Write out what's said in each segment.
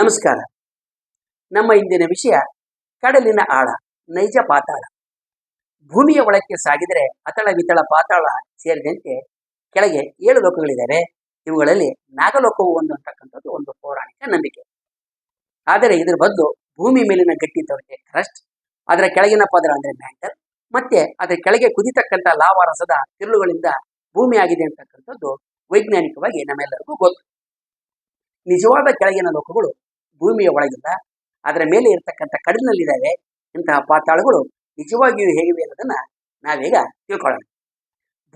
ನಮಸ್ಕಾರ. ನಮ್ಮ ಇಂದಿನ ವಿಷಯ ಕಡಲಿನ ಆಳ, ನೈಜ ಪಾತಾಳ. ಭೂಮಿಯ ಒಳಕ್ಕೆ ಸಾಗಿದರೆ ಅತಳ ವಿತಳ ಪಾತಾಳ ಸೇರಿದಂತೆ ಕೆಳಗೆ ಏಳು ಲೋಕಗಳಿದ್ದಾವೆ. ಇವುಗಳಲ್ಲಿ ನಾಗಲೋಕವು ಒಂದು ಅಂತಕ್ಕಂಥದ್ದು ಒಂದು ಪೌರಾಣಿಕ ನಂಬಿಕೆ. ಆದರೆ ಇದರ ಬದಲು ಭೂಮಿ ಮೇಲಿನ ಗಟ್ಟಿ ತೊರಕೆ ಕ್ರಸ್ಟ್ ಅದರ ಕೆಳಗಿನ ಪದರ ಅಂದ್ರೆ ಮ್ಯಾಂಟಲ್ ಮತ್ತೆ ಅದರ ಕೆಳಗೆ ಕುದಿತಕ್ಕಂಥ ಲಾವಾರಸದ ತಿರುಳುಗಳಿಂದ ಭೂಮಿ ಆಗಿದೆ ಅಂತಕ್ಕಂಥದ್ದು ವೈಜ್ಞಾನಿಕವಾಗಿ ನಮ್ಮೆಲ್ಲರಿಗೂ ಗೊತ್ತು. ನಿಜವಾದ ಕೆಳಗಿನ ಲೋಕಗಳು ಭೂಮಿಯ ಒಳಗಿಲ್ಲ ಅದರ ಮೇಲೆ ಇರತಕ್ಕಂಥ ಕಡಲಿನಲ್ಲಿದ್ದಾವೆ ಇಂತಹ ಪಾತಾಳಗಳು. ನಿಜವಾಗಿಯೂ ಹೇಗಿವೆ ಅನ್ನೋದನ್ನ ನಾವೀಗ ತಿಳ್ಕೊಳ್ಳೋಣ.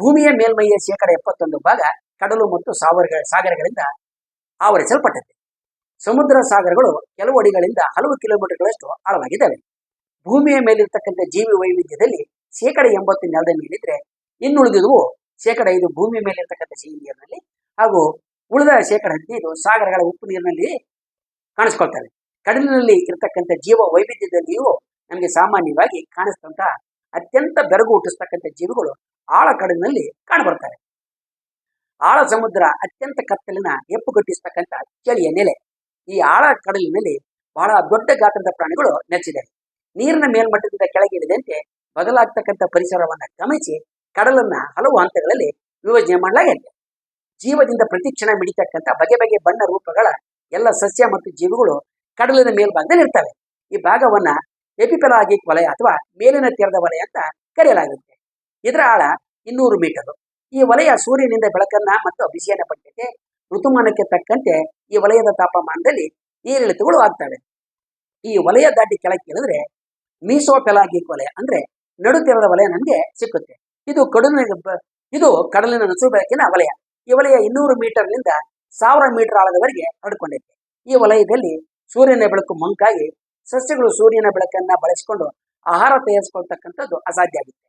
ಭೂಮಿಯ ಮೇಲ್ಮೈಯ ಶೇಕಡ ಎಪ್ಪತ್ತೊಂದು ಭಾಗ ಕಡಲು ಮತ್ತು ಸಾವರ ಸಾಗರಗಳಿಂದ ಆವರಿಸಲ್ಪಟ್ಟಿದೆ ಸಮುದ್ರ ಸಾಗರಗಳು ಕೆಲವು ಅಡಿಗಳಿಂದ ಹಲವು ಕಿಲೋಮೀಟರ್ಗಳಷ್ಟು ಆಳವಾಗಿದ್ದಾವೆ. ಭೂಮಿಯ ಮೇಲಿರ್ತಕ್ಕಂಥ ಜೀವಿ ವೈವಿಧ್ಯದಲ್ಲಿ ಶೇಕಡ ಎಂಬತ್ತು ನೆಲದ ಮೇಲಿದ್ರೆ ಇನ್ನುಳಿದಿದವು ಶೇಕಡ ಐದು ಭೂಮಿ ಮೇಲಿರ್ತಕ್ಕಂಥ ಸಿಹಿ ನೀರಿನಲ್ಲಿ ಹಾಗೂ ಉಳಿದ ಶೇಕಡ ಹದಿನೈದು ಸಾಗರಗಳ ಉಪ್ಪು ನೀರಿನಲ್ಲಿ ಕಾಣಿಸ್ಕೊಳ್ತವೆ. ಕಡಲಿನಲ್ಲಿ ಇರತಕ್ಕಂಥ ಜೀವ ವೈವಿಧ್ಯದಲ್ಲಿಯೂ ನಮಗೆ ಸಾಮಾನ್ಯವಾಗಿ ಕಾಣಿಸ್ತಂತ ಅತ್ಯಂತ ಬೆರಗು ಹುಟ್ಟಿಸ್ತಕ್ಕಂಥ ಜೀವಿಗಳು ಆಳ ಕಡಲಿನಲ್ಲಿ ಕಾಣಬರ್ತವೆ ಆಳ ಸಮುದ್ರ ಅತ್ಯಂತ ಕತ್ತಲಿನ ಹೆಪ್ಪುಗಟ್ಟಿಸ್ತಕ್ಕಂಥ ಚಳಿಯ ನೆಲೆ. ಈ ಆಳ ಕಡಲಿನಲ್ಲಿ ಬಹಳ ದೊಡ್ಡ ಗಾತ್ರದ ಪ್ರಾಣಿಗಳು ನೆಚ್ಚಿದ್ದಾರೆ ನೀರಿನ ಮೇಲ್ಮಟ್ಟದಿಂದ ಕೆಳಗೆ ಇಳಿದಂತೆ ಬದಲಾಗ್ತಕ್ಕಂಥ ಪರಿಸರವನ್ನ ಗಮನಿಸಿ ಕಡಲನ್ನ ಹಲವು ಹಂತಗಳಲ್ಲಿ ವಿಭಜನೆ ಮಾಡಲಾಗಿದೆ. ಜೀವದಿಂದ ಪ್ರತಿಕ್ಷಣ ಮಿಡಿತಕ್ಕಂಥ ಬಗೆ ಬಗೆ ಬಣ್ಣ ರೂಪಗಳ ಎಲ್ಲ ಸಸ್ಯ ಮತ್ತು ಜೀವಿಗಳು ಕಡಲಿನ ಮೇಲ್ಭಾಗದಲ್ಲಿ ಇರ್ತವೆ. ಈ ಭಾಗವನ್ನ ಎಪಿಪೆಲಾಗಿಕ್ ವಲಯ ಅಥವಾ ಮೇಲಿನ ತೆರೆದ ವಲಯ ಅಂತ ಕರೆಯಲಾಗುತ್ತೆ. ಇದರ ಆಳ ಇನ್ನೂರು ಮೀಟರ್. ಈ ವಲಯ ಸೂರ್ಯನಿಂದ ಬೆಳಕನ್ನ ಮತ್ತು ಬಿಸಿಯನ್ನ ಪಡೆಯುತ್ತೆ ಋತುಮಾನಕ್ಕೆ ತಕ್ಕಂತೆ ಈ ವಲಯದ ತಾಪಮಾನದಲ್ಲಿ ಏರಿಳಿತಗಳು ಆಗ್ತವೆ. ಈ ವಲಯ ದಾಟಿ ಕೆಳಕ್ಕೆ ಇಳಿದ್ರೆ ಮೀಸೋಪೆಲಾಗಿಕ್ ವಲಯ ಅಂದ್ರೆ ನಡು ತೆರೆದ ವಲಯ ನಮಗೆ ಸಿಕ್ಕುತ್ತೆ. ಇದು ಕಡಲಿನ ಇದು ಕಡಲಿನ ನಸು ಬೆಳಕಿನ ವಲಯ. ಈ ವಲಯ ಇನ್ನೂರು ಮೀಟರ್ನಿಂದ ಸಾವಿರ ಮೀಟರ್ ಆಳದವರೆಗೆ ಹರಡಿಕೊಂಡಿದೆ ಈ ವಲಯದಲ್ಲಿ ಸೂರ್ಯನ ಬೆಳಕು ಮಂಕಾಗಿ, ಸಸ್ಯಗಳು ಸೂರ್ಯನ ಬೆಳಕನ್ನ ಬಳಸಿಕೊಂಡು ಆಹಾರ ತಯಾರಿಸ್ಕೊಳ್ತಕ್ಕಂಥದ್ದು ಅಸಾಧ್ಯ ಆಗುತ್ತೆ.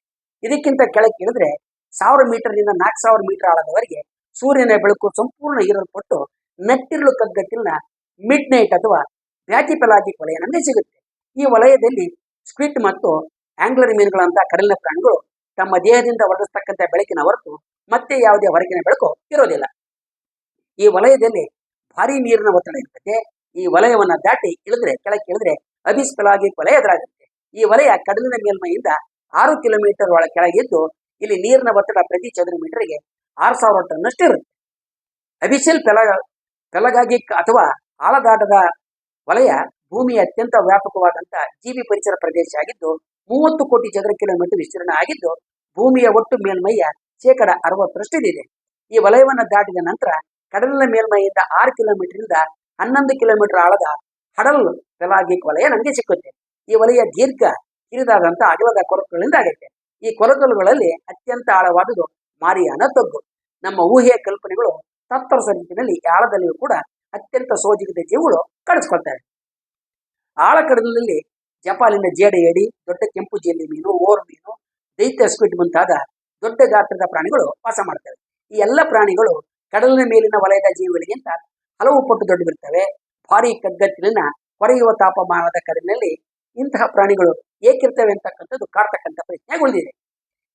ಇದಕ್ಕಿಂತ ಕೆಳಕ್ಕೆ ಇಳಿದ್ರೆ ಸಾವಿರ ಮೀಟರ್ನಿಂದ ನಾಲ್ಕು ಸಾವಿರ ಮೀಟರ್ ಆಳದವರೆಗೆ ಸೂರ್ಯನ ಬೆಳಕು ಸಂಪೂರ್ಣ ಹೀರಲ್ಪಟ್ಟು ನೆಟ್ಟಿರಲು ಕಗ್ಗಟ್ಟಿನ ಮಿಡ್ ನೈಟ್ ಅಥವಾ ಬ್ಯಾಟಿಪೆಲಾಗಿಕ್ ವಲಯ ನಮಗೆ ಸಿಗುತ್ತೆ. ಈ ವಲಯದಲ್ಲಿ ಸ್ಕ್ವಿಟ್ ಮತ್ತು ಆಂಗ್ಲರ್ ಮೀನುಗಳಂತಹ ಕಡಲಿನ ಪ್ರಾಣಿಗಳು ತಮ್ಮ ದೇಹದಿಂದ ಹೊರಡಿಸ್ತಕ್ಕಂಥ ಬೆಳಕಿನ ಹೊರತು ಮತ್ತೆ ಯಾವುದೇ ಹೊರಗಿನ ಬೆಳಕು ಇರೋದಿಲ್ಲ. ಈ ವಲಯದಲ್ಲಿ ಭಾರಿ ನೀರಿನ ಒತ್ತಡ ಇರ್ತದೆ. ಈ ವಲಯವನ್ನ ದಾಟಿ ಇಳಿದ್ರೆ, ಕೆಳಕ್ಕೆ ಇಳಿದ್ರೆ ಅಬಿಸ್ ಪೆಲಾಗಿಕ್ ವಲಯ ಎದುರಾಗುತ್ತೆ ಈ ವಲಯ ಕಡಲಿನ ಮೇಲ್ಮೈಯಿಂದ ಆರು ಕಿಲೋಮೀಟರ್ ಒಳ ಕೆಳಗಿದ್ದು ಇಲ್ಲಿ ನೀರಿನ ಒತ್ತಡ ಪ್ರತಿ ಚದರ ಮೀಟರ್ಗೆ ಆರು ಸಾವಿರ ಟನ್ನಷ್ಟು ಇರುತ್ತೆ. ಅಭಿಸಿಲ್ ಪೆಲ ಪೆಲಗಾಗಿಕ್ ಅಥವಾ ಆಳದಾಟದ ವಲಯ ಭೂಮಿಯ ಅತ್ಯಂತ ವ್ಯಾಪಕವಾದಂತಹ ಜೀವಿ ಪರಿಸರ ಪ್ರದೇಶ ಆಗಿದ್ದು, ಮೂವತ್ತು ಕೋಟಿ ಚದರ ಕಿಲೋಮೀಟರ್ ವಿಸ್ತೀರ್ಣ ಆಗಿದ್ದು, ಭೂಮಿಯ ಒಟ್ಟು ಮೇಲ್ಮೈಯ ಶೇಕಡ ಅರವತ್ತರಷ್ಟು ಇದೆ ಈ ವಲಯವನ್ನ ದಾಟಿದ ನಂತರ ಕಡಲಿನ ಮೇಲ್ಮೈಯಿಂದ ಆರು ಕಿಲೋಮೀಟರ್ನಿಂದ ಹನ್ನೊಂದು ಕಿಲೋಮೀಟರ್ ಆಳದ ಹಡಲ್ ಪೆಲಾಗಿಕ್ ವಲಯ ನಮಗೆ ಸಿಕ್ಕುತ್ತೆ. ಈ ವಲಯ ದೀರ್ಘ ಕಿರಿದಾದಂಥ ಅಗಲದ ಕೊರಕುಗಳಿಂದ ಆಗುತ್ತೆ. ಈ ಕೊರಕಲುಗಳಲ್ಲಿ ಅತ್ಯಂತ ಆಳವಾದುದು ಮಾರಿಯಾನ ತಗ್ಗು. ನಮ್ಮ ಊಹೆಯ ಕಲ್ಪನೆಗಳು ತತ್ತರ ಈ ಆಳದಲ್ಲಿಯೂ ಕೂಡ ಅತ್ಯಂತ ಸೋಜಿಗದ ಜೀವಗಳು ಕಾಣಿಸ್ಕೊಳ್ತವೆ ಆಳ ಕಡಲಿನಲ್ಲಿ ಜಪಾಲಿನ ಜೇಡ ಏಡಿ ದೊಡ್ಡ ಕೆಂಪು ಜೇಲಿ ಮೀನು, ಓರ್ ಮೀನು, ದೈತ್ಯ ಸ್ಪೀಟ್ ಮುಂತಾದ ದೊಡ್ಡ ಗಾತ್ರದ ಪ್ರಾಣಿಗಳು ವಾಸ ಮಾಡ್ತವೆ. ಈ ಎಲ್ಲ ಪ್ರಾಣಿಗಳು ಕಡಲಿನ ಮೇಲಿನ ವಲಯದ ಜೀವಿಗಳಿಗಿಂತ ಹಲವು ಪಟ್ಟು ದೊಡ್ಡವಿರ್ತವೆ ಭಾರಿ ಕಗ್ಗತ್ತಿನ ಕೊರೆಯುವ ತಾಪಮಾನದ ಕಡಲಿನಲ್ಲಿ ಇಂತಹ ಪ್ರಾಣಿಗಳು ಏಕಿರ್ತವೆ ಅಂತಕ್ಕಂಥದ್ದು ಕಾಡ್ತಕ್ಕಂಥ ಪ್ರಶ್ನೆ ಉಳಿದಿದೆ.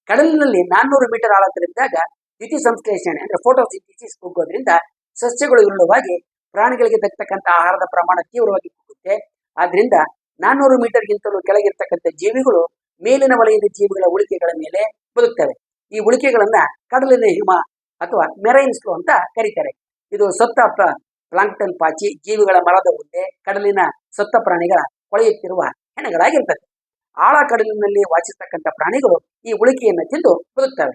ಕಡಲಿನಲ್ಲಿ ನಾನ್ನೂರು ಮೀಟರ್ ಆಳದಲ್ಲಿದ್ದಾಗ ದ್ಯುತಿ ಸಂಶ್ಲೇಷಣೆ, ಅಂದ್ರೆ ಫೋಟೋಸಿಂಥಿಸಿಸ್ ಕುಗ್ಗೋದ್ರಿಂದ ಸಸ್ಯಗಳು ಇರುಳುವಾಗಿ ಪ್ರಾಣಿಗಳಿಗೆ ತಕ್ಕಂಥ ಆಹಾರದ ಪ್ರಮಾಣ ತೀವ್ರವಾಗಿ ಕುಗ್ಗುತ್ತೆ. ಆದ್ರಿಂದ ನಾನ್ನೂರು ಮೀಟರ್ಗಿಂತಲೂ ಕೆಳಗಿರ್ತಕ್ಕಂಥ ಜೀವಿಗಳು ಮೇಲಿನ ವಲಯದ ಜೀವಿಗಳ ಉಳಿಕೆಗಳ ಮೇಲೆ ಬದುಕ್ತವೆ. ಈ ಉಳಿಕೆಗಳನ್ನ ಕಡಲಿನ ಹಿಮ ಅಥವಾ ಮೆರೈನ್ ಸ್ಲೋ ಅಂತ ಕರೀತಾರೆ. ಇದು ಸತ್ತ ಪ್ಲಾಂಕ್ಟನ್ ಪಾಚಿ ಜೀವಿಗಳ ಮರದ ಉಂಡೆ ಕಡಲಿನ ಸತ್ತ ಪ್ರಾಣಿಗಳ ಕೊಳೆಯುತ್ತಿರುವ ಹೆಣಗಳಾಗಿರ್ತದೆ. ಆಳ ಕಡಲಿನಲ್ಲಿ ವಾಸಿಸ್ತಕ್ಕಂಥ ಪ್ರಾಣಿಗಳು ಈ ಉಳಿಕೆಯನ್ನು ತಿಂದು ಬದುಕ್ತವೆ.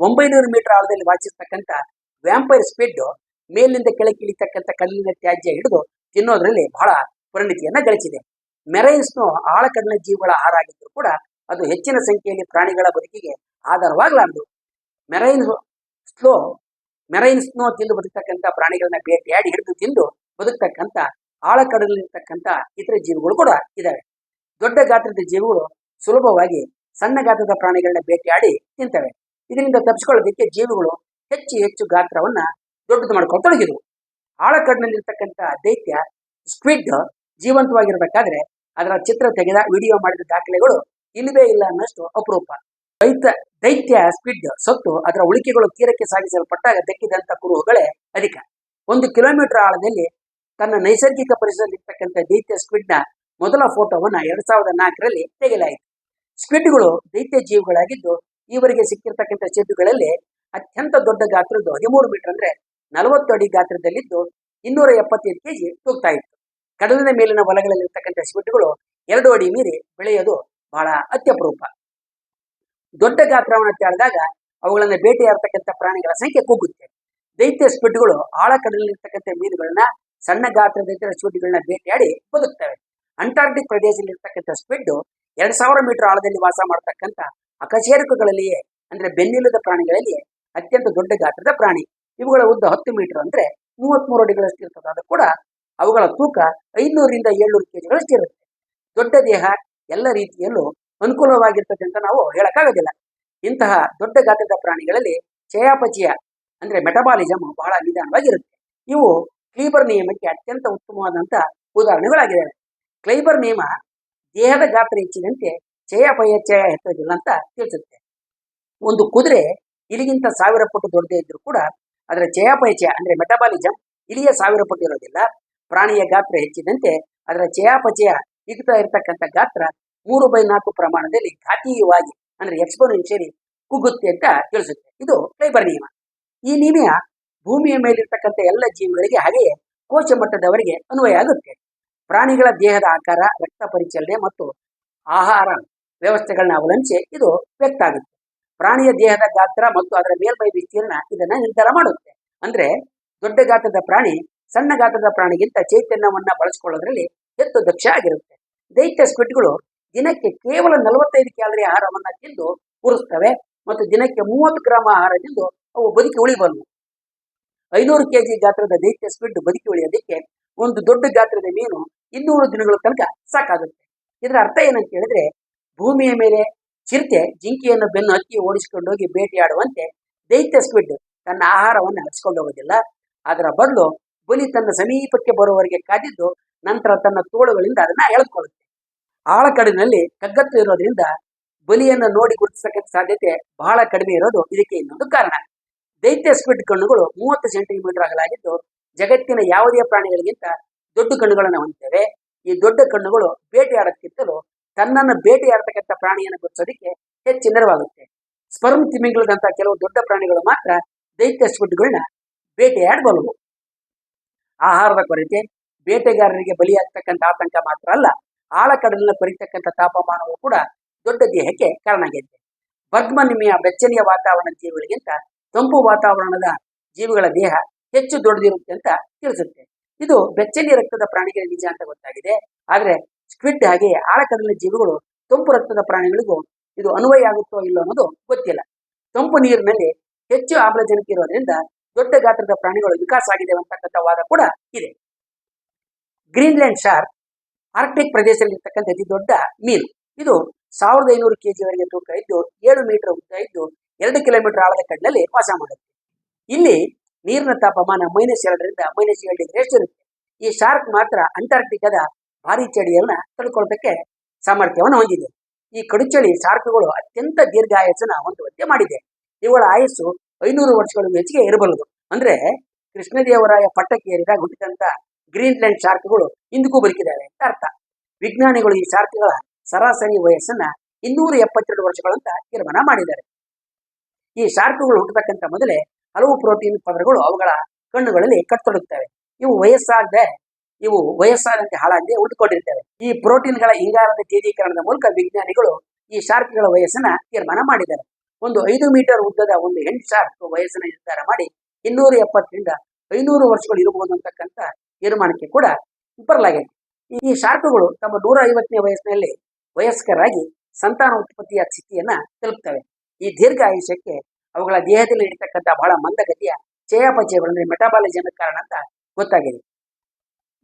ಒಂಬೈನೂರು ಮೀಟರ್ ಆಳದಲ್ಲಿ ವಾಚಿಸ್ತಕ್ಕಂಥ ವ್ಯಾಂಪೈರ್ ಸ್ಪೀಡ್ ಮೇಲಿನಿಂದ ಕೆಳಕ್ಕೆ ಇಳಿತಕ್ಕಂಥ ಕಲ್ಲಿನ ತ್ಯಾಜ್ಯ ಹಿಡಿದು ತಿನ್ನೋದ್ರಲ್ಲಿ ಬಹಳ ಪರಿಣಿತಿಯನ್ನು ಗಳಿಸಿದೆ. ಮೆರೈನ್ ಸ್ನೋ ಆಳ ಕಡಲಿನ ಜೀವಿಗಳ ಆಹಾರ ಆಗಿದ್ದರೂ ಕೂಡ ಅದು ಹೆಚ್ಚಿನ ಸಂಖ್ಯೆಯಲ್ಲಿ ಪ್ರಾಣಿಗಳ ಬದುಕಿಗೆ ಆಧಾರವಾಗಲಾರದು. ಮೆರೈನ್ ಸ್ಲೋ, ಮೆರೈನ್ ಸ್ನೋ ತಿಂದು ಬದುಕ್ತಕ್ಕಂಥ ಪ್ರಾಣಿಗಳನ್ನ ಬೇಟೆಯಾಡಿ ಹಿಡಿದು ತಿಂದು ಬದುಕ್ತಕ್ಕಂಥ ಆಳ ಕಡಲಿರ್ತಕ್ಕಂಥ ಇತರ ಜೀವಿಗಳು ಕೂಡ ಇದ್ದಾವೆ ದೊಡ್ಡ ಗಾತ್ರದ ಜೀವಿಗಳು ಸುಲಭವಾಗಿ ಸಣ್ಣ ಗಾತ್ರದ ಪ್ರಾಣಿಗಳನ್ನ ಬೇಟೆಯಾಡಿ ತಿಂತವೆ. ಇದರಿಂದ ತಪ್ಪಿಸ್ಕೊಳ್ಳೋದಕ್ಕೆ ಜೀವಿಗಳು ಹೆಚ್ಚು ಹೆಚ್ಚು ಗಾತ್ರವನ್ನ ದೊಡ್ಡದು ಮಾಡ್ಕೊಳ್ತೊಡಗಿದವು ಆಳಕಡಿನಲ್ಲಿರ್ತಕ್ಕಂಥ ದೈತ್ಯ ಸ್ಕ್ವಿಡ್ ಜೀವಂತವಾಗಿರ್ಬೇಕಾದ್ರೆ ಅದರ ಚಿತ್ರ ತೆಗೆದ ವಿಡಿಯೋ ಮಾಡಿದ ದಾಖಲೆಗಳು ಇಲ್ಲವೇ ಇಲ್ಲ ಅನ್ನಷ್ಟು ಅಪರೂಪ. ದೈತ್ಯ ದೈತ್ಯ ಸ್ಕ್ವಿಡ್ ಸತ್ತು ಅದರ ಉಳಿಕೆಗಳು ತೀರಕ್ಕೆ ಸಾಗಿಸಲ್ಪಟ್ಟಾಗ ದಕ್ಕಿದಂತ ಕುರುಹುಗಳೇ ಅಧಿಕ. ಒಂದು ಕಿಲೋಮೀಟರ್ ಆಳದಲ್ಲಿ ತನ್ನ ನೈಸರ್ಗಿಕ ಪರಿಸರದಲ್ಲಿರ್ತಕ್ಕಂಥ ದೈತ್ಯ ಸ್ಕ್ವಿಡ್ನ ಮೊದಲ ಫೋಟೋವನ್ನ ಎರಡ್ ಸಾವಿರದ ನಾಲ್ಕರಲ್ಲಿ ತೆಗೆಯಲಾಯಿತು. ಸ್ಕ್ವಿಡ್ಗಳು ದೈತ್ಯ ಜೀವಿಗಳಾಗಿದ್ದು ಈವರೆಗೆ ಸಿಕ್ಕಿರ್ತಕ್ಕಂಥ ಸ್ಕ್ವಿಡ್ಗಳಲ್ಲಿ ಅತ್ಯಂತ ದೊಡ್ಡ ಗಾತ್ರದ್ದು ಹದಿಮೂರು ಮೀಟರ್ ಅಂದ್ರೆ ನಲವತ್ತು ಅಡಿ ಗಾತ್ರದಲ್ಲಿದ್ದು ಇನ್ನೂರ ಎಪ್ಪತ್ತೈದು ಕೆಜಿ ತೂಗ್ತಾ ಇತ್ತು. ಕಡಲಿನ ಮೇಲಿನ ಹೊಲಗಳಲ್ಲಿರ್ತಕ್ಕಂಥ ಸ್ಕ್ವಿಡ್ಗಳು ಎರಡು ಅಡಿ ಮೀರಿ ಬೆಳೆಯೋದು ಬಹಳ ಅತ್ಯಪರೂಪ. ದೊಡ್ಡ ಗಾತ್ರವನ್ನು ತಾಳಿದಾಗ ಅವುಗಳನ್ನ ಬೇಟೆಯಾಡ್ತಕ್ಕಂಥ ಪ್ರಾಣಿಗಳ ಸಂಖ್ಯೆ ಕುಗ್ಗುತ್ತೆ ದೈತ್ಯ ಸ್ಪಿಟ್ಗಳು ಆಳ ಕಡಲಿರ್ತಕ್ಕಂಥ ಮೀನುಗಳನ್ನ, ಸಣ್ಣ ಗಾತ್ರದ ಸ್ಕ್ವಿಡ್ಗಳನ್ನ ಬೇಟೆಯಾಡಿ ಬದುಕ್ತವೆ. ಅಂಟಾರ್ಟಿಕ್ ಪ್ರದೇಶದಲ್ಲಿರ್ತಕ್ಕಂಥ ಸ್ಪಿಡ್ ಎರಡ್ ಸಾವಿರ ಮೀಟರ್ ಆಳದಲ್ಲಿ ವಾಸ ಮಾಡತಕ್ಕಂಥ ಅಕಶೇರುಕಗಳಲ್ಲಿಯೇ, ಅಂದ್ರೆ ಬೆನ್ನಿಲ್ಲದ ಪ್ರಾಣಿಗಳಲ್ಲಿ ಅತ್ಯಂತ ದೊಡ್ಡ ಗಾತ್ರದ ಪ್ರಾಣಿ. ಇವುಗಳ ಉದ್ದ ಹತ್ತು ಮೀಟರ್ ಅಂದ್ರೆ ಮೂವತ್ಮೂರು ಅಡಿಗಳಷ್ಟು ಇರ್ತದಾದ ಕೂಡ ಅವುಗಳ ತೂಕ ಐನೂರರಿಂದ ಏಳ್ನೂರು ಕೆಜಿಗಳಷ್ಟು ಇರುತ್ತೆ. ದೊಡ್ಡ ದೇಹ ಎಲ್ಲ ರೀತಿಯಲ್ಲೂ ಅನುಕೂಲವಾಗಿರ್ತದೆ ಅಂತ ನಾವು ಹೇಳಕ್ಕಾಗೋದಿಲ್ಲ. ಇಂತಹ ದೊಡ್ಡ ಗಾತ್ರದ ಪ್ರಾಣಿಗಳಲ್ಲಿ ಚಯಾಪಚಯ ಅಂದ್ರೆ ಮೆಟಬಾಲಿಸಮ್ ಬಹಳ ನಿಧಾನವಾಗಿರುತ್ತೆ. ಇವು ಕ್ಲೀಬರ್ ನಿಯಮಕ್ಕೆ ಅತ್ಯಂತ ಉತ್ತಮವಾದಂತ ಉದಾಹರಣೆಗಳಾಗಿದ್ದಾವೆ ಕ್ಲೈಬರ್ ನಿಯಮ ದೇಹದ ಗಾತ್ರ ಹೆಚ್ಚಿದಂತೆ ಚಯಾಪಚಯ ಹೆಚ್ಚೋದಿಲ್ಲ ಅಂತ ತಿಳಿಸುತ್ತೆ. ಒಂದು ಕುದುರೆ ಇಲಿಗಿಂತ ಸಾವಿರ ಪಟ್ಟು ದೊಡ್ಡದೇ ಇದ್ರೂ ಕೂಡ ಅದರ ಚಯಾಪಚಯ ಅಂದ್ರೆ ಮೆಟಬಾಲಿಸಮ್ ಇಲಿಯ ಸಾವಿರ ಪಟ್ಟು ಇರೋದಿಲ್ಲ. ಪ್ರಾಣಿಯ ಗಾತ್ರ ಹೆಚ್ಚಿದಂತೆ ಅದರ ಚಯಾಪಚಯ ಇಗ್ತಾ ಇರತಕ್ಕಂಥ ಗಾತ್ರ ಮೂರು ಬೈ ನಾಲ್ಕು ಪ್ರಮಾಣದಲ್ಲಿ ಘಾತೀಯವಾಗಿ, ಅಂದ್ರೆ ಎಕ್ಸ್ಪೋನೆನ್ಷಿಯಲಿ ಕುಗ್ಗುತ್ತೆ ಅಂತ ತಿಳಿಸುತ್ತೆ. ಇದು ಕ್ಲೈಬರ್ ನಿಯಮ. ಈ ನಿಯಮ ಭೂಮಿಯ ಮೇಲಿರ್ತಕ್ಕಂಥ ಎಲ್ಲ ಜೀವಿಗಳಿಗೆ ಹಾಗೆಯೇ ಕೋಶ ಮಟ್ಟದವರಿಗೆ ಅನ್ವಯ ಆಗುತ್ತೆ. ಪ್ರಾಣಿಗಳ ದೇಹದ ಆಕಾರ, ರಕ್ತ ಪರಿಚಲನೆ ಮತ್ತು ಆಹಾರ ವ್ಯವಸ್ಥೆಗಳನ್ನ ಅವಲಂಬಿಸಿ ಇದು ವ್ಯಕ್ತ ಆಗುತ್ತೆ. ಪ್ರಾಣಿಯ ದೇಹದ ಗಾತ್ರ ಮತ್ತು ಅದರ ಮೇಲ್ಮೈ ವಿಸ್ತೀರ್ಣ ಇದನ್ನ ನಿರ್ಧಾರ ಮಾಡುತ್ತೆ. ಅಂದ್ರೆ ದೊಡ್ಡ ಗಾತ್ರದ ಪ್ರಾಣಿ ಸಣ್ಣ ಗಾತ್ರದ ಪ್ರಾಣಿಗಿಂತ ಚೈತನ್ಯವನ್ನ ಬಳಸ್ಕೊಳ್ಳೋದ್ರಲ್ಲಿ ಹೆಚ್ಚು ದಕ್ಷ ಆಗಿರುತ್ತೆ. ದೈತ್ಯ ಸ್ಕ್ವಿಡ್ಗಳು ದಿನಕ್ಕೆ ಕೇವಲ ನಲವತ್ತೈದು ಕ್ಯಾಲರಿ ಆಹಾರವನ್ನ ತಿಂದು ಕೂರಿಸ್ತವೆ ಮತ್ತು ದಿನಕ್ಕೆ ಮೂವತ್ತು ಗ್ರಾಮ್ ಆಹಾರ ತಿಂದು ಅವು ಬದುಕಿ ಉಳಿಬಲ್ಲವು. ಐನೂರು ಕೆಜಿ ಗಾತ್ರದ ದೈತ್ಯ ಸ್ಪಿಡ್ ಬದುಕಿ ಉಳಿಯೋದಕ್ಕೆ ಒಂದು ದೊಡ್ಡ ಗಾತ್ರದ ಮೀನು ಇನ್ನೂರು ದಿನಗಳ ತನಕ ಸಾಕಾಗುತ್ತೆ. ಇದರ ಅರ್ಥ ಏನಂತ ಹೇಳಿದ್ರೆ, ಭೂಮಿಯ ಮೇಲೆ ಚಿರತೆ, ಜಿಂಕೆಯನ್ನು ಬೆನ್ನು ಹತ್ತಿ ಓಡಿಸಿಕೊಂಡು ಹೋಗಿ ಬೇಟೆಯಾಡುವಂತೆ ದೈತ್ಯ ಸ್ಪಿಡ್ ತನ್ನ ಆಹಾರವನ್ನು ಹಚ್ಕೊಂಡು ಹೋಗೋದಿಲ್ಲ. ಅದರ ಬದಲು ಬಲಿ ತನ್ನ ಸಮೀಪಕ್ಕೆ ಬರುವವರೆಗೆ ಕಾದಿದ್ದು ನಂತರ ತನ್ನ ತೋಳುಗಳಿಂದ ಅದನ್ನ ಎಳೆದುಕೊಳ್ಳುತ್ತೆ ಆಳಕಡಿನಲ್ಲಿ ಕಗ್ಗತ್ತು ಇರೋದ್ರಿಂದ ಬಲಿಯನ್ನು ನೋಡಿ ಗುರುತಿಸಕ್ಕೆ ಸಾಧ್ಯತೆ ಬಹಳ ಕಡಿಮೆ ಇರೋದು ಇದಕ್ಕೆ ಇನ್ನೊಂದು ಕಾರಣ. ದೈತ್ಯ ಸ್ಕ್ವಿಡ್ ಕಣ್ಣುಗಳು ಮೂವತ್ತು ಸೆಂಟಿಮೀಟರ್ ಆಗಲಾಗಿದ್ದು ಜಗತ್ತಿನ ಯಾವುದೇ ಪ್ರಾಣಿಗಳಿಗಿಂತ ದೊಡ್ಡ ಕಣ್ಣುಗಳನ್ನು ಹೊಂದಿದ್ದೇವೆ. ಈ ದೊಡ್ಡ ಕಣ್ಣುಗಳು ಬೇಟೆಯಾಡಕ್ಕಿಂತಲೂ ತನ್ನನ್ನು ಬೇಟೆಯಾಡತಕ್ಕಂಥ ಪ್ರಾಣಿಯನ್ನು ಗುರುತಿಸೋದಕ್ಕೆ ಹೆಚ್ಚು ನೆರವಾಗುತ್ತೆ. ಸ್ಪರ್ಮ್ ತಿಮಿಂಗ್ಳದಂತಹ ಕೆಲವು ದೊಡ್ಡ ಪ್ರಾಣಿಗಳು ಮಾತ್ರ ದೈತ್ಯ ಸ್ಕ್ವಿಡ್ಗಳನ್ನ ಬೇಟೆಯಾಡಬಲ್ಲವು ಆಹಾರದ ಕೊರತೆ, ಬೇಟೆಗಾರರಿಗೆ ಬಲಿಯಾಗ್ತಕ್ಕಂಥ ಆತಂಕ ಮಾತ್ರ ಅಲ್ಲ ಆಳಕಡಲಿನ ಕೊರಿತಕ್ಕಂಥ ತಾಪಮಾನವು ಕೂಡ ದೊಡ್ಡ ದೇಹಕ್ಕೆ ಕಾರಣ ಆಗೈತೆ ನಿಮೆಯ ಬೆಚ್ಚನೆಯ ವಾತಾವರಣ ಜೀವಿಗಳಿಗಿಂತ ತಂಪು ವಾತಾವರಣದ ಜೀವಿಗಳ ದೇಹ ಹೆಚ್ಚು ದೊಡ್ಡದಿರುತ್ತೆ ಅಂತ ತಿಳಿಸುತ್ತೆ. ಇದು ಬೆಚ್ಚನೆಯ ರಕ್ತದ ಪ್ರಾಣಿಗಳ ನಿಜ ಅಂತ ಗೊತ್ತಾಗಿದೆ. ಆದ್ರೆ ಸ್ಕ್ವಿಡ್ ಹಾಗೆ ಆಳಕಡಲಿನ ಜೀವಿಗಳು ತಂಪು ರಕ್ತದ ಪ್ರಾಣಿಗಳಿಗೂ ಇದು ಅನ್ವಯ ಆಗುತ್ತೋ ಇಲ್ಲೋ ಅನ್ನೋದು ಗೊತ್ತಿಲ್ಲ. ತಂಪು ನೀರಿನಲ್ಲಿ ಹೆಚ್ಚು ಆಮ್ಲಜನಕ ಇರೋದ್ರಿಂದ ದೊಡ್ಡ ಗಾತ್ರದ ಪ್ರಾಣಿಗಳು ವಿಕಾಸ ಆಗಿದೆ ಅಂತಕ್ಕಂಥ ವಾದ ಕೂಡ ಇದೆ. ಗ್ರೀನ್ಲ್ಯಾಂಡ್ ಶಾರ್ಕ್ ಆರ್ಕ್ಟಿಕ್ ಪ್ರದೇಶದಲ್ಲಿ ಇರ್ತಕ್ಕಂಥ ಅತಿ ದೊಡ್ಡ ಮೀನು. ಇದು ಸಾವಿರದ ಐನೂರು ಕೆಜಿವರೆಗೆ ತೂಕ ಇದ್ದು, ಏಳು ಮೀಟರ್ ಉದ್ದ ಇದ್ದು, ಎರಡು ಕಿಲೋಮೀಟರ್ ಆಳದ ಕಡಲಲ್ಲಿ ವಾಸ ಮಾಡುತ್ತೆ. ಇಲ್ಲಿ ನೀರಿನ ತಾಪಮಾನ ಮೈನಸ್ ಎರಡರಿಂದ ಮೈನಸ್ ಏಳು ಡಿಗ್ರಿ ಇರುತ್ತೆ. ಈ ಶಾರ್ಕ್ ಮಾತ್ರ ಅಂಟಾರ್ಕ್ಟಿಕಾದ ಭಾರಿ ಚಳಿಯನ್ನ ತಡ್ಕೊಳ್ಳೋದಕ್ಕೆ ಸಾಮರ್ಥ್ಯವನ್ನು ಹೊಂದಿದೆ. ಈ ಕಡುಚಳಿ ಶಾರ್ಕ್ಗಳು ಅತ್ಯಂತ ದೀರ್ಘ ಆಯಸ್ಸನ್ನ ಹೊಂದುವಂತೆ ಮಾಡಿದೆ. ಇವುಗಳ ಆಯಸ್ಸು ಐನೂರು ವರ್ಷಗಳಿಗೂ ಹೆಚ್ಚಿಗೆ ಇರಬಲ್ಲದು. ಅಂದ್ರೆ ಕೃಷ್ಣದೇವರಾಯ ಪಟ್ಟಕ್ಕೆ ಏರಿದಾಗ ಹುಟ್ಟಿದಂತ ಗ್ರೀನ್ಲ್ಯಾಂಡ್ ಶಾರ್ಕ್ಗಳು ಇಂದಿಗೂ ಬದುಕಿದ್ದಾವೆ ಅಂತ ಅರ್ಥ. ವಿಜ್ಞಾನಿಗಳು ಈ ಶಾರ್ಕ್ಗಳ ಸರಾಸರಿ ವಯಸ್ಸನ್ನ ಇನ್ನೂರ ಎಪ್ಪತ್ತೆರಡು ವರ್ಷಗಳಂತ ತೀರ್ಮಾನ ಮಾಡಿದ್ದಾರೆ. ಈ ಶಾರ್ಕ್ಗಳು ಹುಟ್ಟತಕ್ಕಂತ ಮೊದಲೇ ಹಲವು ಪ್ರೋಟೀನ್ ಪದರಗಳು ಅವುಗಳ ಕಣ್ಣುಗಳಲ್ಲಿ ಕಟ್ಟೊಡುತ್ತವೆ ಇವು ವಯಸ್ಸಾಗದೆ, ಇವು ವಯಸ್ಸಾದಂತೆ ಹಾಳಾಗದೆ ಉಳಿದುಕೊಂಡಿರ್ತವೆ. ಈ ಪ್ರೋಟೀನ್ಗಳ ಇಂಗಾಲದ ಜೀವೀಕರಣದ ಮೂಲಕ ವಿಜ್ಞಾನಿಗಳು ಈ ಶಾರ್ಕ್ಗಳ ವಯಸ್ಸನ್ನ ತೀರ್ಮಾನ ಮಾಡಿದ್ದಾರೆ. ಒಂದು ಐದು ಮೀಟರ್ ಉದ್ದದ ಒಂದು ಹೆಣ್ಣು ಶಾರ್ಕ್ ವಯಸ್ಸನ್ನ ನಿರ್ಧಾರ ಮಾಡಿ ಇನ್ನೂರ ಎಪ್ಪತ್ತರಿಂದ ಐನೂರು ವರ್ಷಗಳು ಇರಬಹುದು ಅಂತಕ್ಕಂಥ ತೀರ್ಮಾನಕ್ಕೆ ಕೂಡ ಬರಲಾಗಿದೆ ಈ ಶಾರ್ಕ್ಗಳು ತಮ್ಮ ನೂರ ಐವತ್ತನೇ ವಯಸ್ಸಿನಲ್ಲಿ ವಯಸ್ಕರಾಗಿ ಸಂತಾನ ಉತ್ಪತ್ತಿಯ ಸ್ಥಿತಿಯನ್ನ ತಲುಪ್ತವೆ. ಈ ದೀರ್ಘ ಆಯುಷ್ಯಕ್ಕೆ ಅವುಗಳ ದೇಹದಲ್ಲಿ ಇರತಕ್ಕಂಥ ಬಹಳ ಮಂದಗತಿಯ ಚಯಾಪಚಯಗಳು ಮೆಟಾಬಾಲಿಸಮ್ ಕಾರಣ ಅಂತ ಗೊತ್ತಾಗಿದೆ.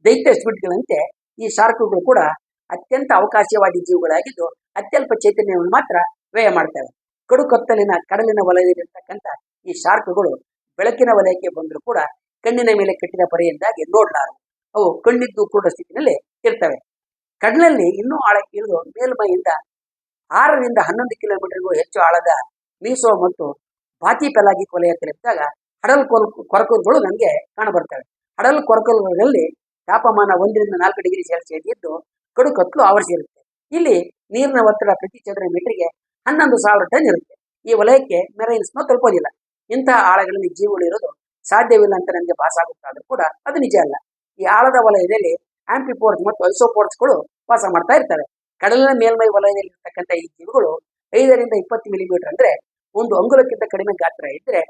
ದೈತ್ಯ ಸ್ಪೀಟ್ಗಳಂತೆ ಈ ಶಾರ್ಕ್ಗಳು ಕೂಡ ಅತ್ಯಂತ ಅವಕಾಶವಾದಿ ಜೀವಿಗಳಾಗಿದ್ದು ಅತ್ಯಲ್ಪ ಚೈತನ್ಯವನ್ನು ಮಾತ್ರ ವ್ಯಯ ಮಾಡ್ತವೆ. ಕಡುಕತ್ತಲಿನ ಕಡಲಿನ ವಲಯದಲ್ಲಿರ್ತಕ್ಕಂಥ ಈ ಶಾರ್ಕ್ಗಳು ಬೆಳಕಿನ ವಲಯಕ್ಕೆ ಬಂದರೂ ಕೂಡ ಕಣ್ಣಿನ ಮೇಲೆ ಕಟ್ಟಿದ ಪರೆಯಿಂದಾಗಿ ನೋಡಲಾರು ಅವು ಕಣ್ಣಿದ್ದು ಕೂಡ ಸ್ಥಿತಿನಲ್ಲಿ ಇರ್ತವೆ. ಕಣ್ಣಲ್ಲಿ ಇನ್ನೂ ಆಳಕ್ಕೆ ಇಳಿದು ಮೇಲ್ಮೈಯಿಂದ ಆರರಿಂದ ಹನ್ನೊಂದು ಕಿಲೋಮೀಟರ್ಗೂ ಹೆಚ್ಚು ಆಳದ ಮೀಸೋ ಮತ್ತು ಬಾತಿ ಪೆಲಾಗಿ ಕೊಲೆಯ ತಲುಪಿದಾಗ ಹಡಲ್ ಕೊಲ್ ಕೊರಕಲುಗಳು ನಮಗೆ ಕಾಣಬರ್ತವೆ ಹಡಲ್ ಕೊರಕಲುಗಳಲ್ಲಿ ತಾಪಮಾನ ಒಂದರಿಂದ ನಾಲ್ಕು ಡಿಗ್ರಿ ಸೆಲ್ಸಿಯಸ್ ಇದ್ದು ಕಡು ಕತ್ತಲು ಆವರಿಸಿರುತ್ತೆ. ಇಲ್ಲಿ ನೀರಿನ ಒತ್ತಡ ಪ್ರತಿ ಚದರ ಮೀಟರ್ಗೆ ಹನ್ನೊಂದು ಸಾವಿರ ಟನ್ ಇರುತ್ತೆ. ಈ ವಲಯಕ್ಕೆ ಮೆರೈನ್ ಸ್ನೋ ತಲುಪೋದಿಲ್ಲ. ಇಂತಹ ಆಳಗಳಲ್ಲಿ ಜೀವಗಳು ಇರೋದು ಸಾಧ್ಯವಿಲ್ಲ ಅಂತ ನನಗೆ ಭಾಸಾಗುತ್ತಾದ್ರೂ ಕೂಡ ಅದು ನಿಜ ಅಲ್ಲ. ಈ ಆಳದ ವಲಯದಲ್ಲಿ ಆಂಪಿಪೋರ್ಸ್ ಮತ್ತು ಐಸೋಪೋರ್ಸ್ಗಳು ವಾಸ ಮಾಡ್ತಾ ಇರ್ತವೆ. ಕಡಲಿನ ಮೇಲ್ಮೈ ವಲಯದಲ್ಲಿ ಇರ್ತಕ್ಕಂಥ ಈ ಜೀವಿಗಳು ಐದರಿಂದ ಇಪ್ಪತ್ತು ಮಿಲಿಮೀಟರ್ ಅಂದ್ರೆ ಒಂದು ಅಂಗುಲಕ್ಕಿಂತ ಕಡಿಮೆ ಗಾತ್ರ ಇದ್ರೆ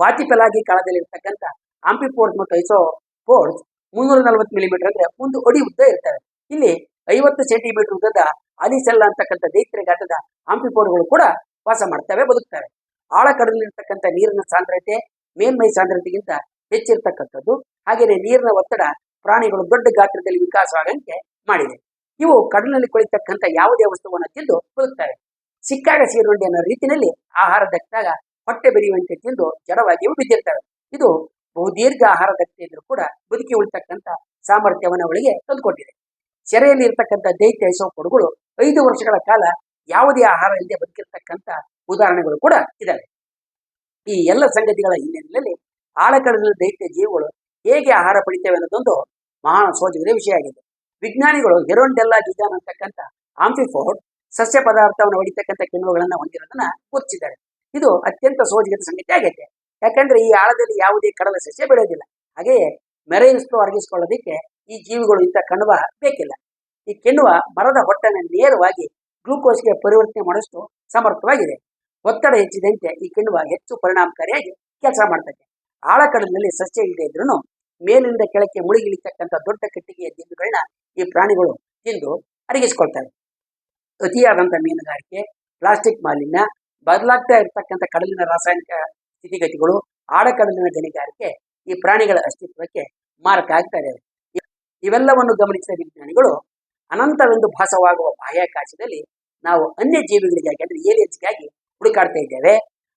ಬಾತಿಪಲಾಗಿ ಕಾಲದಲ್ಲಿ ಇರ್ತಕ್ಕಂಥ ಆಂಪಿಪೋರ್ಸ್ ಮತ್ತು ಐಸೋಪೋರ್ಸ್ ಮುನ್ನೂರ ನಲವತ್ತು ಮಿಲಿಮೀಟರ್ ಅಂದ್ರೆ ಒಂದು ಅಡಿ ಉದ್ದ ಇರ್ತವೆ. ಇಲ್ಲಿ ಐವತ್ತು ಸೆಂಟಿಮೀಟರ್ ಉದ್ದದ ಅಲಿಸೆಲ್ಲ ಅಂತಕ್ಕಂಥ ದೈತ್ಯ ಗಾತ್ರದ ಆಂಪಿಪೋರ್ಗಳು ಕೂಡ ವಾಸ ಮಾಡ್ತವೆ, ಬದುಕ್ತವೆ. ಆಳ ಕಡಲಿರ್ತಕ್ಕಂಥ ನೀರಿನ ಸಾಂದ್ರತೆ ಮೇಲ್ಮೈ ಸಾಂದ್ರತೆಗಿಂತ ಹೆಚ್ಚಿರ್ತಕ್ಕಂಥದ್ದು. ಹಾಗೆಯೇ ನೀರಿನ ಒತ್ತಡ ಪ್ರಾಣಿಗಳು ದೊಡ್ಡ ಗಾತ್ರದಲ್ಲಿ ವಿಕಾಸವಾಗಂತೆ ಮಾಡಿದೆ. ಇವು ಕಡಲಿನಲ್ಲಿ ಕುಳಿತಕ್ಕಂಥ ಯಾವುದೇ ವಸ್ತುವನ್ನು ತಿಂದು ಬದುಕ್ತವೆ. ಸಿಕ್ಕಾಗ ಸೀರುಂಡೆ ಅನ್ನೋ ರೀತಿಯಲ್ಲಿ ಆಹಾರ ದಕ್ಕಿದಾಗ ಹೊಟ್ಟೆ ಬೆರೆಯುವಂತೆ ತಿಂದು ಜಡವಾಗಿಯೂ ಬಿದ್ದಿರ್ತವೆ. ಇದು ಬಹುದೀರ್ಘ ಆಹಾರ ಇದ್ರೂ ಕೂಡ ಬದುಕಿ ಉಳಿತಕ್ಕಂಥ ಸಾಮರ್ಥ್ಯವನ್ನು ಅವಳಿಗೆ ತಂದುಕೊಟ್ಟಿದೆ. ಸೆರೆಯಲ್ಲಿ ಇರ್ತಕ್ಕಂಥ ದೈತ್ಯ ಕೊಡುಗಳು ಐದು ವರ್ಷಗಳ ಕಾಲ ಯಾವುದೇ ಆಹಾರ ಇಲ್ಲದೆ ಬದುಕಿರ್ತಕ್ಕಂಥ ಉದಾಹರಣೆಗಳು ಕೂಡ ಇದಾವೆ ಈ ಎಲ್ಲ ಸಂಗತಿಗಳ ಹಿನ್ನೆಲೆಯಲ್ಲಿ ಆಳಕಡದಲ್ಲಿ ದೈತ್ಯ ಜೀವಿಗಳು ಹೇಗೆ ಆಹಾರ ಪಡಿತೇವೆ ಅನ್ನೋದೊಂದು ಮಹಾ ಸೋಜಗರ ವಿಷಯ ಆಗಿದೆ. ವಿಜ್ಞಾನಿಗಳು ಹೆರೋಂಡೆಲ್ಲಾ ಗಿಜಾನ್ ಅಂತಕ್ಕಂಥ ಆಂಫಿಫೋರ್ಡ್ ಸಸ್ಯ ಪದಾರ್ಥವನ್ನು ಹೊಡಿತಕ್ಕಂಥ ಕಿಣ್ವಗಳನ್ನ ಹೊಂದಿರೋದನ್ನ ಗುರುತಿಸಿದ್ದಾರೆ. ಇದು ಅತ್ಯಂತ ಸೋಜಿಗದ ಸಂಗತಿ ಆಗೈತೆ. ಯಾಕಂದ್ರೆ ಈ ಆಳದಲ್ಲಿ ಯಾವುದೇ ಕಡಲ ಸಸ್ಯ ಬೆಳೆಯೋದಿಲ್ಲ. ಹಾಗೆಯೇ ಮೆರೈನ್ಸ್ತು ಅರಗಿಸಿಕೊಳ್ಳೋದಕ್ಕೆ ಈ ಜೀವಿಗಳು ಇಂಥ ಕಣ್ವ ಬೇಕಿಲ್ಲ. ಈ ಕಿಣ್ವ ಮರದ ಹೊಟ್ಟೆನ ನೇರವಾಗಿ ಗ್ಲೂಕೋಸ್ಗೆ ಪರಿವರ್ತನೆ ಮಾಡಿಸ್ತು ಸಮರ್ಥವಾಗಿದೆ. ಒತ್ತಡ ಹೆಚ್ಚಿದಂತೆ, ಈ ಕಿಣ್ವ ಹೆಚ್ಚು ಪರಿಣಾಮಕಾರಿಯಾಗಿ ಕೆಲಸ ಮಾಡ್ತದೆ ಆಳಕಡಲಿನಲ್ಲಿ ಸಸ್ಯ ಇಲ್ಲದೆ ಇದ್ರೂ ಮೇಲಿನಿಂದ ಕೆಳಕ್ಕೆ ಮುಳುಗಿಳಿತಕ್ಕಂತ ದೊಡ್ಡ ಕಟ್ಟಿಗೆಯ ದಿಂಡುಗಳನ್ನ ಈ ಪ್ರಾಣಿಗಳು ತಿಂದು ಅರಗಿಸಿಕೊಳ್ತವೆ ಅತಿಯಾದಂತ ಮೀನುಗಾರಿಕೆ, ಪ್ಲಾಸ್ಟಿಕ್ ಮಾಲಿನ್ಯ, ಬದಲಾಗ್ತಾ ಇರತಕ್ಕಂತ ಕಡಲಿನ ರಾಸಾಯನಿಕ ಸ್ಥಿತಿಗತಿಗಳು ಆಳಕಡಲಿನ ಗಣಿಗಾರಿಕೆ ಈ ಪ್ರಾಣಿಗಳ ಅಸ್ತಿತ್ವಕ್ಕೆ ಮಾರಕ ಆಗ್ತಾ ಇದೆ ಇವೆಲ್ಲವನ್ನು ಗಮನಿಸಿದ ವಿಜ್ಞಾನಿಗಳು ಅನಂತವೆಂದು ಭಾಸವಾಗುವ ಬಾಹ್ಯಾಕಾಶದಲ್ಲಿ ನಾವು ಅನ್ಯ ಜೀವಿಗಳಿಗಾಗಿ ಅಂದ್ರೆ ಏಲಿಯನ್ಸ್ಗಾಗಿ ಹುಡುಕಾಡ್ತಾ ಇದ್ದೇವೆ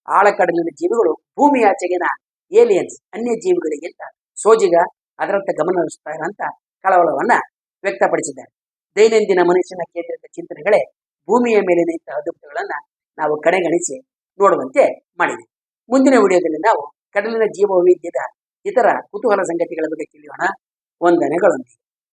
ಆಳಕಡಲಿನ ಜೀವಿಗಳು ಭೂಮಿಯಾಚೆಗಿನ ಏಲಿಯನ್ಸ್ ಅನ್ಯ ಜೀವಿಗಳಿಗಿಂತ ಸೋಜಿಗ ಅದರಂತೆ ಗಮನ ಹರಿಸ್ತಾ ಇರುವಂತ ಕಳವಳವನ್ನ ವ್ಯಕ್ತಪಡಿಸಿದ್ದಾರೆ. ದೈನಂದಿನ ಮನುಷ್ಯನ ಕೇಂದ್ರಿತ ಚಿಂತನೆಗಳೇ ಭೂಮಿಯ ಮೇಲಿನ ಇಂಥ ಅದ್ಭುತಗಳನ್ನ ನಾವು ಕಡೆಗಣಿಸಿ ನೋಡುವಂತೆ ಮಾಡಿದೆ. ಮುಂದಿನ ವಿಡಿಯೋದಲ್ಲಿ ನಾವು ಕಡಲಿನ ಜೀವ ವೈವಿಧ್ಯದ ಇತರ ಕುತೂಹಲ ಸಂಗತಿಗಳ ಬಗ್ಗೆ ತಿಳಿಯೋಣ. ವಂದನೆಗಳೊಂದಿಗೆ.